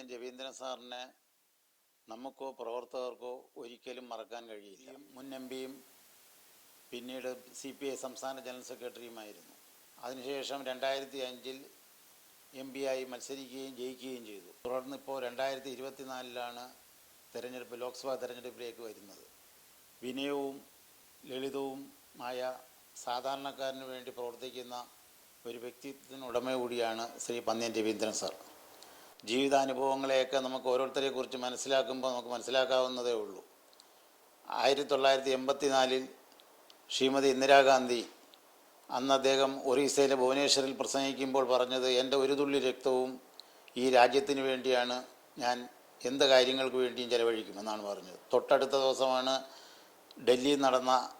പന്നിയൻ രവീന്ദ്രൻ സാറിനെ നമുക്കോ പ്രവർത്തകർക്കോ ഒരിക്കലും മറക്കാൻ കഴിയില്ല. മുൻ എം പിയും പിന്നീട് സി പി ഐ സംസ്ഥാന ജനറൽ സെക്രട്ടറിയുമായിരുന്നു. അതിനുശേഷം രണ്ടായിരത്തി അഞ്ചിൽ എം ആയി മത്സരിക്കുകയും ജയിക്കുകയും ചെയ്തു. തുടർന്ന് ഇപ്പോൾ രണ്ടായിരത്തി ഇരുപത്തിനാലിലാണ് തെരഞ്ഞെടുപ്പ് ലോക്സഭാ തെരഞ്ഞെടുപ്പിലേക്ക് വരുന്നത്. വിനയവും ലളിതവുമായ സാധാരണക്കാരന് വേണ്ടി പ്രവർത്തിക്കുന്ന ഒരു വ്യക്തിത്വത്തിന് ഉടമ കൂടിയാണ് ശ്രീ പന്ന്യൻ രവീന്ദ്രൻ സാർ. ജീവിതാനുഭവങ്ങളെയൊക്കെ നമുക്ക് ഓരോരുത്തരെ കുറിച്ച് മനസ്സിലാക്കുമ്പോൾ നമുക്ക് മനസ്സിലാക്കാവുന്നതേ ഉള്ളൂ. ആയിരത്തി തൊള്ളായിരത്തി എൺപത്തി നാലിൽ ശ്രീമതി ഇന്ദിരാഗാന്ധി അന്ന് അദ്ദേഹം ഒറീസയിലെ ഭുവനേശ്വറിൽ പ്രസംഗിക്കുമ്പോൾ പറഞ്ഞത് എന്റെ ഒരു തുള്ളി രക്തവും ഈ രാജ്യത്തിന് വേണ്ടിയാണ് ഞാൻ എന്ത് കാര്യങ്ങൾക്ക് വേണ്ടിയും ചെലവഴിക്കുമെന്നാണ് പറഞ്ഞത്. തൊട്ടടുത്ത ദിവസമാണ് ഡൽഹിയിൽ നടന്ന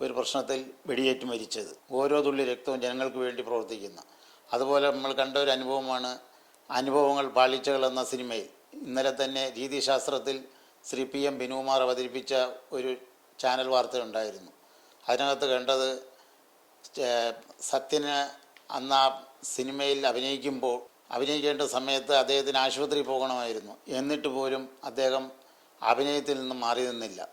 ഒരു പ്രശ്നത്തിൽ വെടിയേറ്റ് മരിച്ചത്. ഓരോ തുള്ളി രക്തവും ജനങ്ങൾക്ക് വേണ്ടി പ്രവർത്തിക്കുന്ന. അതുപോലെ നമ്മൾ കണ്ട ഒരു അനുഭവമാണ് അനുഭവങ്ങൾ പാളിച്ചകൾ എന്ന സിനിമയിൽ. ഇന്നലെ തന്നെ രീതിശാസ്ത്രത്തിൽ ശ്രീ പി എം ബിനുകുമാർ അവതരിപ്പിച്ച ഒരു ചാനൽ വാർത്ത ഉണ്ടായിരുന്നു അതിനകത്ത് കണ്ടത് സത്യന് അന്ന് ആ സിനിമയിൽ അഭിനയിക്കുമ്പോൾ അഭിനയിക്കേണ്ട സമയത്ത് അദ്ദേഹത്തിന് ആശുപത്രി പോകണമായിരുന്നു. എന്നിട്ട് പോലും അദ്ദേഹം അഭിനയത്തിൽ നിന്നും മാറി നിന്നില്ല.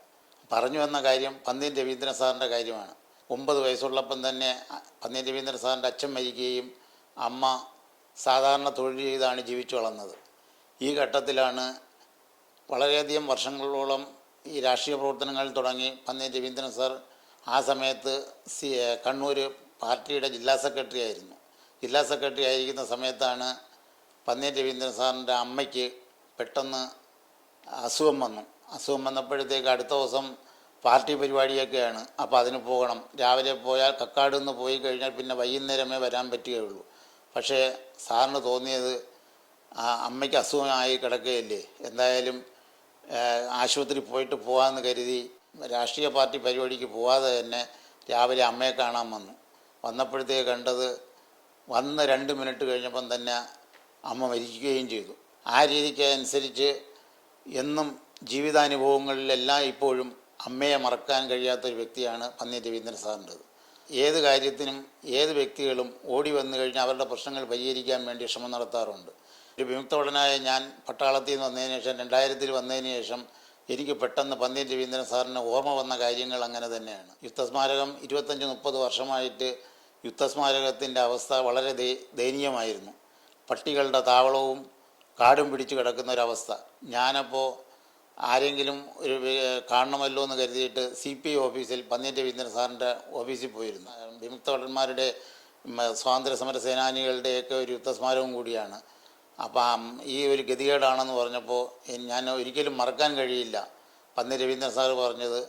പറഞ്ഞു വന്ന കാര്യം പന്നീൻ രവീന്ദ്രൻ സാറിന്റെ കാര്യമാണ്. ഒമ്പത് വയസ്സുള്ളപ്പം തന്നെ പന്നീൻ രവീന്ദ്രൻ സാറിന്റെ അച്ഛൻ മരിക്കുകയും അമ്മ സാധാരണ തൊഴിൽ ചെയ്താണ് ജീവിച്ചു വളർന്നത്. ഈ ഘട്ടത്തിലാണ് വളരെയധികം വർഷങ്ങളോളം ഈ രാഷ്ട്രീയ പ്രവർത്തനങ്ങൾ തുടങ്ങി. പന്നി രവീന്ദ്രൻ സർ ആ സമയത്ത് സി കണ്ണൂർ പാർട്ടിയുടെ ജില്ലാ സെക്രട്ടറി ആയിരുന്നു. ജില്ലാ സെക്രട്ടറി ആയിരിക്കുന്ന സമയത്താണ് പന്നി രവീന്ദ്രൻ സാറിന്റെ അമ്മയ്ക്ക് പെട്ടെന്ന് അസുഖം വന്നു. അസുഖം വന്നപ്പോഴത്തേക്ക് അടുത്ത ദിവസം പാർട്ടി പരിപാടിയൊക്കെയാണ്. അപ്പോൾ അതിന് പോകണം. രാവിലെ പോയാൽ കക്കാട് നിന്ന് പോയി കഴിഞ്ഞാൽ പിന്നെ വൈകുന്നേരമേ വരാൻ പറ്റുകയുള്ളൂ. പക്ഷേ സാറിന് തോന്നിയത് ആ അമ്മയ്ക്ക് അസുഖമായി കിടക്കുകയല്ലേ? എന്തായാലും ആശുപത്രി പോയിട്ട് പോകാമെന്ന് കരുതി രാഷ്ട്രീയ പാർട്ടി പരിപാടിക്ക് പോവാതെ തന്നെ രാവിലെ അമ്മയെ കാണാൻ വന്നു. വന്നപ്പോഴത്തേക്ക് കണ്ടത് വന്ന് രണ്ട് മിനിറ്റ് കഴിഞ്ഞപ്പം തന്നെ അമ്മ മരിക്കുകയും ചെയ്തു. ആ രീതിക്ക് അനുസരിച്ച് എന്നും ജീവിതാനുഭവങ്ങളിലെല്ലാം ഇപ്പോഴും അമ്മയെ മറക്കാൻ കഴിയാത്ത ഒരു വ്യക്തിയാണ് പന്നി രവീന്ദ്രൻ സാറിന്റെത്. ഏത് കാര്യത്തിനും ഏത് വ്യക്തികളും ഓടി വന്നു കഴിഞ്ഞാൽ അവരുടെ പ്രശ്നങ്ങൾ പരിഹരിക്കാൻ വേണ്ടി ശ്രമം നടത്താറുണ്ട്. ഒരു വിമുക്തഭടനായ ഞാൻ പട്ടാളത്തിൽ നിന്ന് വന്നതിന് ശേഷം രണ്ടായിരത്തിൽ വന്നതിന് ശേഷം എനിക്ക് പെട്ടെന്ന് പന്ന്യൻ രവീന്ദ്രൻ സാറിന് ഓർമ്മ വന്ന കാര്യങ്ങൾ അങ്ങനെ തന്നെയാണ്. യുദ്ധസ്മാരകം ഇരുപത്തഞ്ച് മുപ്പത് വർഷമായിട്ട് യുദ്ധസ്മാരകത്തിന്റെ അവസ്ഥ വളരെ ദയ- ദയനീയമായിരുന്നു. പട്ടികളുടെ താവളവും കാടും പിടിച്ചു കിടക്കുന്ന ഒരവസ്ഥ ഞാനപ്പോൾ ആരെങ്കിലും ഒരു കാണണമല്ലോ എന്ന് കരുതിയിട്ട് സി പി ഐ ഓഫീസിൽ പന്ന്യൻ രവീന്ദ്രൻ സാറിന്റെ ഓഫീസിൽ പോയിരുന്നു. വിമുക്ത ഭടന്മാരുടെ സ്വാതന്ത്ര്യ സമര സേനാനികളുടെയൊക്കെ ഒരു യുദ്ധസ്മാരകം കൂടിയാണ്. അപ്പം ഈ ഒരു ഗതികേടാണെന്ന് പറഞ്ഞപ്പോൾ ഞാൻ ഒരിക്കലും മറക്കാൻ കഴിയില്ല. പന്നി രവീന്ദ്രൻ സാറ് പറഞ്ഞത്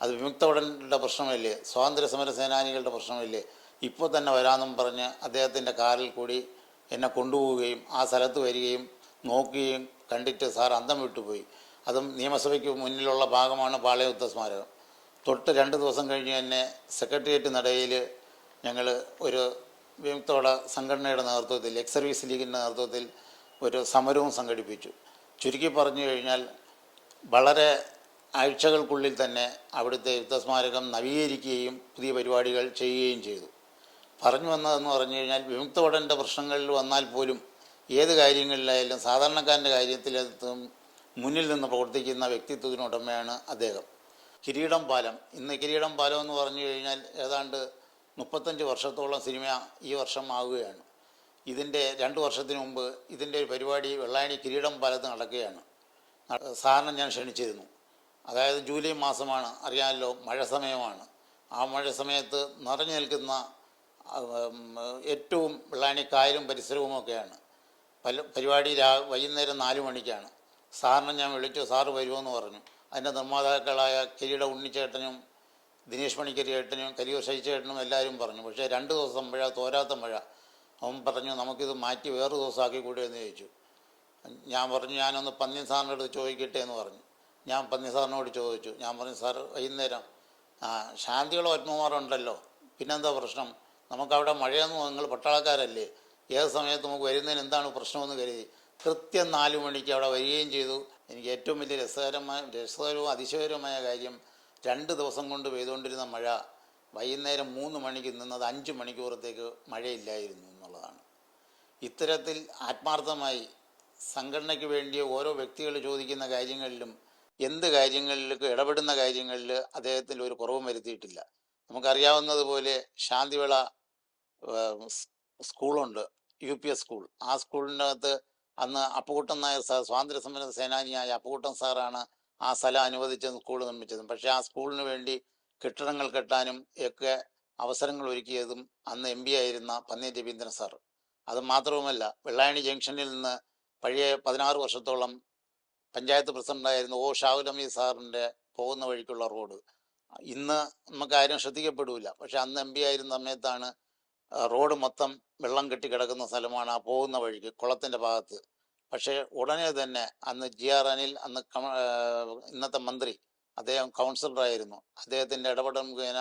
അത് വിമുക്തഭടന്റെ പ്രശ്നമല്ലേ സ്വാതന്ത്ര്യ സമര സേനാനികളുടെ പ്രശ്നമല്ലേ ഇപ്പോൾ തന്നെ വരാമെന്നും പറഞ്ഞ് അദ്ദേഹത്തിന്റെ കാറിൽ കൂടി എന്നെ കൊണ്ടുപോവുകയും ആ സ്ഥലത്ത് വരികയും നോക്കുകയും കണ്ടിട്ട് സാർ അന്തം വിട്ടുപോയി. അതും നിയമസഭയ്ക്ക് മുന്നിലുള്ള ഭാഗമാണ് പാളയുദ്ധ സ്മാരകം. തൊട്ട് രണ്ട് ദിവസം കഴിഞ്ഞ് തന്നെ സെക്രട്ടേറിയറ്റ് നടയിൽ ഞങ്ങൾ ഒരു വിമുക്തോട സംഘടനയുടെ നേതൃത്വത്തിൽ എക്സ് സർവീസ് ലീഗിന്റെ നേതൃത്വത്തിൽ ഒരു സമരവും സംഘടിപ്പിച്ചു. ചുരുക്കി പറഞ്ഞു കഴിഞ്ഞാൽ വളരെ ആഴ്ചകൾക്കുള്ളിൽ തന്നെ അവിടുത്തെ യുദ്ധസ്മാരകം നവീകരിക്കുകയും പുതിയ പരിപാടികൾ ചെയ്യുകയും ചെയ്തു. പറഞ്ഞു വന്നതെന്ന് പറഞ്ഞു കഴിഞ്ഞാൽ വിമുക്തവടന്റെ പ്രശ്നങ്ങളിൽ വന്നാൽ പോലും ഏത് കാര്യങ്ങളിലായാലും സാധാരണക്കാരന്റെ കാര്യത്തിലും മുന്നിൽ നിന്ന് പ്രവർത്തിക്കുന്ന വ്യക്തിത്വത്തിനുടമയാണ് അദ്ദേഹം. കിരീടം പാലം. ഇന്ന് കിരീടം പാലം എന്ന് പറഞ്ഞു കഴിഞ്ഞാൽ ഏതാണ്ട് മുപ്പത്തഞ്ച് വർഷത്തോളം സിനിമ ഈ വർഷം ആവുകയാണ്. ഇതിന്റെ രണ്ട് വർഷത്തിന് മുമ്പ് ഇതിന്റെ ഒരു പരിപാടി വെള്ളായണി കിരീടം പാലത്ത് നടക്കുകയാണ്. സാറിനെ ഞാൻ ക്ഷണിച്ചിരുന്നു. അതായത് ജൂലൈ മാസമാണ്. അറിയാമല്ലോ മഴ സമയമാണ്. ആ മഴ സമയത്ത് നിറഞ്ഞു നിൽക്കുന്ന ഏറ്റവും വെള്ളായണി കായലും പരിസരവുമൊക്കെയാണ്. പല പരിപാടി രാ വൈകുന്നേരം നാല് മണിക്കാണ്. സാറിനെ ഞാൻ വിളിച്ചു സാറ് വരുമെന്ന് പറഞ്ഞു. അതിന്റെ നിർമ്മാതാക്കളായ കിരീട ഉണ്ണിച്ചേട്ടനും ദിനേശ് മണിക്കരി ചേട്ടനും കരിയൂർ ശശിചേട്ടനും എല്ലാവരും പറഞ്ഞു. പക്ഷേ രണ്ട് ദിവസം മഴ തോരാത്ത മഴ. അവൻ പറഞ്ഞു നമുക്കിത് മാറ്റി വേറെ ദിവസമാക്കി കൂടെ എന്ന് ചോദിച്ചു. ഞാൻ പറഞ്ഞു ഞാനൊന്ന് പന്നി സാറിന്റെ അടുത്ത് ചോദിക്കട്ടെ എന്ന് പറഞ്ഞു. ഞാൻ പന്നി സാറിനോട് ചോദിച്ചു. ഞാൻ പറഞ്ഞു സാർ വൈകുന്നേരം. ആ ശാന്തികളോ പത്മകുമാറുണ്ടല്ലോ പിന്നെന്താ പ്രശ്നം? നമുക്കവിടെ മഴയൊന്നും നിങ്ങൾ പട്ടാളക്കാരല്ലേ. ഏത് സമയത്ത് നമുക്ക് വരുന്നതിന് എന്താണ് പ്രശ്നമെന്ന് കരുതി. കൃത്യം നാല് മണിക്ക് അവിടെ വരികയും ചെയ്തു. എനിക്ക് ഏറ്റവും വലിയ രസകരമായ രസകരവും അതിശയകരമായ കാര്യം രണ്ട് ദിവസം കൊണ്ട് പെയ്തുകൊണ്ടിരുന്ന മഴ വൈകുന്നേരം മൂന്ന് മണിക്ക് നിന്നത് അഞ്ച് മണിക്കൂറത്തേക്ക് മഴയില്ലായിരുന്നു എന്നുള്ളതാണ്. ഇത്തരത്തിൽ ആത്മാർത്ഥമായി സംഘടനയ്ക്ക് വേണ്ടി ഓരോ വ്യക്തികൾ ചോദിക്കുന്ന കാര്യങ്ങളിലും എന്ത് കാര്യങ്ങളിലേക്ക് ഇടപെടുന്ന കാര്യങ്ങളിൽ അദ്ദേഹത്തിൽ ഒരു കുറവും വരുത്തിയിട്ടില്ല. നമുക്കറിയാവുന്നതുപോലെ ശാന്തിവിള സ്കൂളുണ്ട്. U P S school. ആ സ്കൂളിനകത്ത് അന്ന് അപ്പുകുട്ടൻ നായർ സാർ സ്വാതന്ത്ര്യ സമര സേനാനിയായ അപ്പുകുട്ടൻ സാറാണ് ആ സ്ഥലം അനുവദിച്ച സ്കൂൾ നിർമ്മിച്ചതും. പക്ഷേ ആ സ്കൂളിന് വേണ്ടി കെട്ടിടങ്ങൾ കെട്ടാനും ഒക്കെ അവസരങ്ങൾ ഒരുക്കിയതും അന്ന് എം പി ആയിരുന്ന പന്നീർ രവീന്ദ്രൻ സാർ അത് മാത്രവുമല്ല വെള്ളായണി ജംഗ്ഷനിൽ നിന്ന് പഴയ പതിനാറ് വർഷത്തോളം പഞ്ചായത്ത് പ്രസിഡന്റായിരുന്ന ഒ ഷാഹുലമി സാറിന്റെ പോകുന്ന വഴിക്കുള്ള റോഡ്. ഇന്ന് നമുക്ക് ആരും ശ്രദ്ധിക്കപ്പെടില്ല പക്ഷെ അന്ന് എം പി ആയിരുന്ന സമയത്താണ് റോഡ് മൊത്തം വെള്ളം കെട്ടി കിടക്കുന്ന സ്ഥലമാണ്. ആ പോകുന്ന വഴിക്ക് കുളത്തിന്റെ ഭാഗത്ത്. പക്ഷേ ഉടനെ തന്നെ അന്ന് ജി ആർ അനിൽ അന്ന് ഇന്നത്തെ മന്ത്രി അദ്ദേഹം കൗൺസിലറായിരുന്നു. അദ്ദേഹത്തിന്റെ ഇടപെടൽ മുഖേന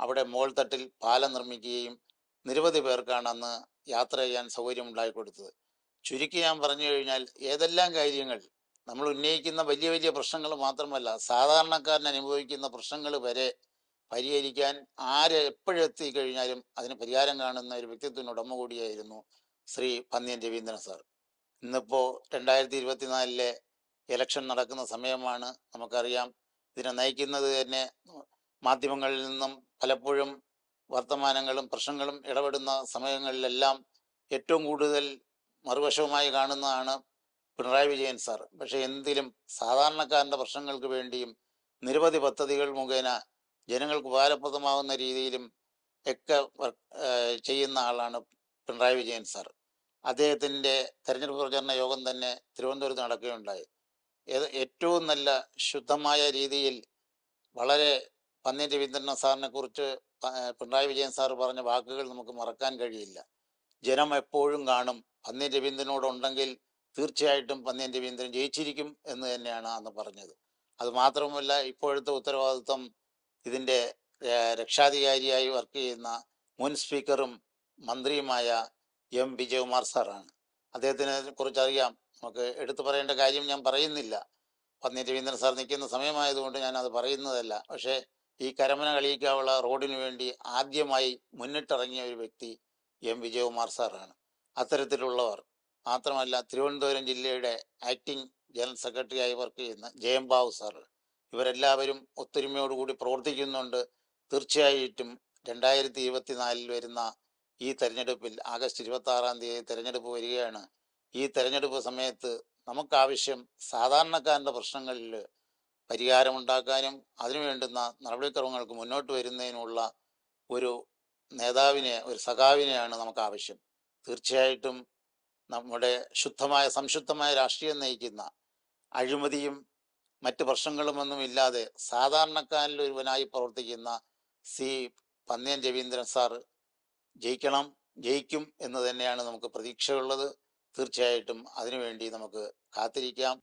അവിടെ മോൾത്തട്ടിൽ പാലം നിർമ്മിക്കുകയും നിരവധി പേർക്കാണ് അന്ന് യാത്ര ചെയ്യാൻ സൗകര്യം ഉണ്ടായിക്കൊടുത്തത് ചുരുക്കി ഞാൻ പറഞ്ഞു കഴിഞ്ഞാൽ ഏതെല്ലാം കാര്യങ്ങൾ നമ്മൾ ഉന്നയിക്കുന്ന വലിയ വലിയ പ്രശ്നങ്ങൾ മാത്രമല്ല സാധാരണക്കാരൻ അനുഭവിക്കുന്ന പ്രശ്നങ്ങൾ വരെ പരിഹരിക്കാൻ ആര് എപ്പോഴെത്തി കഴിഞ്ഞാലും അതിന് പരിഹാരം കാണുന്ന ഒരു വ്യക്തിത്വത്തിന് ഉടമ കൂടിയായിരുന്നു ശ്രീ പന്ന്യൻ രവീന്ദ്രൻ സാർ. ഇന്നിപ്പോ രണ്ടായിരത്തി ഇരുപത്തിനാലിലെ ഇലക്ഷൻ നടക്കുന്ന സമയമാണ് നമുക്കറിയാം. ഇതിനെ നയിക്കുന്നത് തന്നെ മാധ്യമങ്ങളിൽ നിന്നും പലപ്പോഴും വർത്തമാനങ്ങളും പ്രശ്നങ്ങളും ഇടപെടുന്ന സമയങ്ങളിലെല്ലാം ഏറ്റവും കൂടുതൽ മറുവശവുമായി കാണുന്നതാണ് പിണറായി വിജയൻ സാർ. പക്ഷെ എന്തിലും സാധാരണക്കാരന്റെ പ്രശ്നങ്ങൾക്ക് വേണ്ടിയും നിരവധി പദ്ധതികൾ മുഖേന ജനങ്ങൾക്ക് ഉപകാരപ്രദമാകുന്ന രീതിയിലും ഒക്കെ ചെയ്യുന്ന ആളാണ് പിണറായി വിജയൻ സാർ. അദ്ദേഹത്തിന്റെ തെരഞ്ഞെടുപ്പ് പ്രചരണ യോഗം തന്നെ തിരുവനന്തപുരത്ത് നടക്കുകയുണ്ടായി. ഏറ്റവും നല്ല ശുദ്ധമായ രീതിയിൽ വളരെ പന്നി രവീന്ദ്രനാഥ് സാറിനെ കുറിച്ച് പിണറായി വിജയൻ സാർ പറഞ്ഞ വാക്കുകൾ നമുക്ക് മറക്കാൻ കഴിയില്ല. ജനം എപ്പോഴും കാണും പന്നി രവീന്ദ്രനോടുണ്ടെങ്കിൽ തീർച്ചയായിട്ടും പന്നി രവീന്ദ്രൻ ജയിച്ചിരിക്കും എന്ന് തന്നെയാണ് അന്ന് പറഞ്ഞത്. അത് മാത്രമല്ല ഇപ്പോഴത്തെ ഉത്തരവാദിത്വം ഇതിന്റെ രക്ഷാധികാരിയായി വർക്ക് ചെയ്യുന്ന മുൻ സ്പീക്കറും മന്ത്രിയുമായ എം. വിജയകുമാർ സാറാണ്. അദ്ദേഹത്തിനെ കുറിച്ച് അറിയാം നമുക്ക് എടുത്തു പറയേണ്ട കാര്യം ഞാൻ പറയുന്നില്ല. പന്നീർ രവീന്ദ്രൻ സാർ നിൽക്കുന്ന സമയമായതുകൊണ്ട് ഞാൻ അത് പറയുന്നതല്ല. പക്ഷേ ഈ കരമന കളിയിക്കാവുള്ള റോഡിന് വേണ്ടി ആദ്യമായി മുന്നിട്ടിറങ്ങിയ ഒരു വ്യക്തി എം. വിജയകുമാർ സാറാണ്. അത്തരത്തിലുള്ളവർ. മാത്രമല്ല തിരുവനന്തപുരം ജില്ലയുടെ ആക്ടിംഗ് ജനറൽ സെക്രട്ടറിയായി വർക്ക് ചെയ്യുന്ന ജയംബാബു സാറ്. ഇവരെല്ലാവരും ഒത്തൊരുമയോടുകൂടി പ്രവർത്തിക്കുന്നുണ്ട്. തീർച്ചയായിട്ടും രണ്ടായിരത്തി ഇരുപത്തിനാലിൽ വരുന്ന ഈ തെരഞ്ഞെടുപ്പിൽ ആഗസ്റ്റ് ഇരുപത്തി ആറാം തീയതി തെരഞ്ഞെടുപ്പ് വരികയാണ്. ഈ തെരഞ്ഞെടുപ്പ് സമയത്ത് നമുക്കാവശ്യം സാധാരണക്കാരന്റെ പ്രശ്നങ്ങളിൽ പരിഹാരമുണ്ടാക്കാനും അതിനു വേണ്ടുന്ന നടപടിക്രമങ്ങൾക്ക് മുന്നോട്ട് വരുന്നതിനുള്ള ഒരു നേതാവിനെ ഒരു സഖാവിനെയാണ് നമുക്ക് ആവശ്യം തീർച്ചയായിട്ടും നമ്മുടെ ശുദ്ധമായ സംശുദ്ധമായ രാഷ്ട്രീയം നയിക്കുന്ന അഴിമതിയും മറ്റ് പ്രശ്നങ്ങളുമൊന്നും ഇല്ലാതെ സാധാരണക്കാരിൽ ഒരുവനായി പ്രവർത്തിക്കുന്ന സി പന്നിയൻ രവീന്ദ്രൻ സാർ ജയിക്കണം ജയിക്കും എന്ന് തന്നെയാണ് നമുക്ക് പ്രതീക്ഷയുള്ളത്. തീർച്ചയായിട്ടും അതിനുവേണ്ടി നമുക്ക് കാത്തിരിക്കാം.